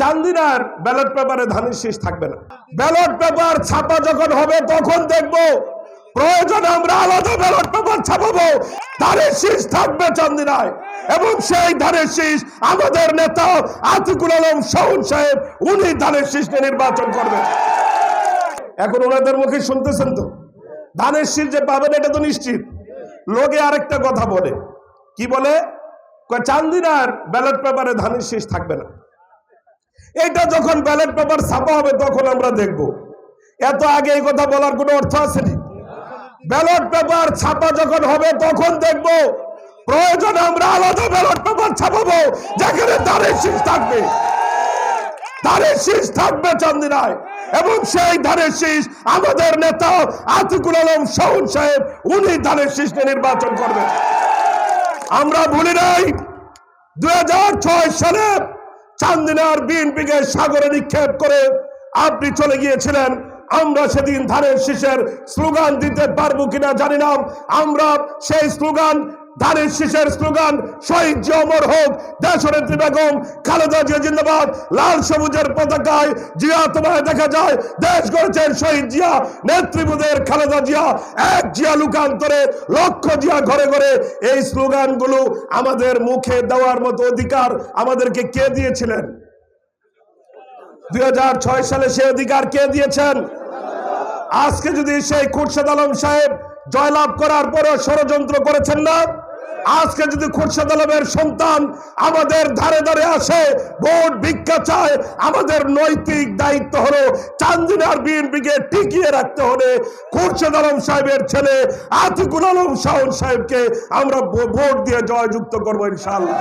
চান্দিনার ballot পেপারে ধানের শীষ থাকবে না। ব্যালট পেপার ছাপা যখন হবে, তখন দেখব প্রয়োজন আমরা আলাদা ব্যালট পেপার ছাপাবো। ধানের শীষ থাকবে চান্দিনায়। এবং সেই ধানের শীষ আমাদের নেতা আতিকুল আলম শাহুন সাহেব, উনি ধানের শীষ নির্বাচন করবেন। এখন ওনাদের মুখে শুনতেছেন তো? ধানের শীষ যে পাবেন, এটা তো নিশ্চিত। লোকে আরেকটা কথা বলে। কি বলে? চান্দিনার ব্যালট পেপারে ধানের শীষ থাকবে না। এটা যখন ব্যালট পেপার ছাপা হবে, তখন আমরা দেখব। এত আগে এই কথা বলার কোনো অর্থ আছে আসেনি ব্যালট পেপার ছাপা যখন হবে, তখন দেখব। প্রয়োজন আমরা আলাদা ব্যালট পেপার ছাপাবো, যেখানে ধানের শীষ থাকবে। ধানের শীষ থাকবে চান্দিনায় এবং সেই ধানের শীষ আমাদের নেতা আতিকুল আলম শাহুন সাহেব, উনি ধানের শীষকে নির্বাচন করবেন। আমরা ভুলি নাই দু হাজার ছয় সালে চান্দিনার বিএনপিকে সাগরে নিক্ষেপ করে আপনি চলে গিয়েছিলেন। আমরা সেদিন ধানের শীষের স্লোগান দিতে পারব কিনা জানি না। আমরা সেই স্লোগান ধানের শীষের স্লোগান, শহীদ জি অমর হোক দেশনেত্রী বেগম, খালেদা জিয়া জিন্দাবাদ, লাল সবুজের পতাকায় জিয়া তোমায় দেখা যায়, দেশ গড়েছেন শহীদ জিয়া নেতৃত্বের খালেদা জিয়া, এক জিয়া লুকান্তরে, লক্ষ জিয়া ঘরে ঘরে। এই স্লোগানগুলো আমাদের মুখে দেওয়ার মতো অধিকার আমাদেরকে কে দিয়েছিলেন? দুই হাজার ছয় সালে সে অধিকার কে দিয়েছেন? আজকে যদি সেই খুরশেদ আলম সাহেব জয়লাভ করার পরও ষড়যন্ত্র করেছেন না আজকে যদি খোরশেদ আলমের সন্তান আমাদের ধারে ধারে আসে, ভোট ভিক্ষা চায়, আমাদের নৈতিক দায়িত্ব হলো চান্দিনার বিএনপিকে টিকিয়ে রাখতে হলে খোরশেদ আলম সাহেবের ছেলে আতিকুল আলম শাহন সাহেবকে আমরা ভোট দিয়ে জয়যুক্ত করব ইনশাল্লাহ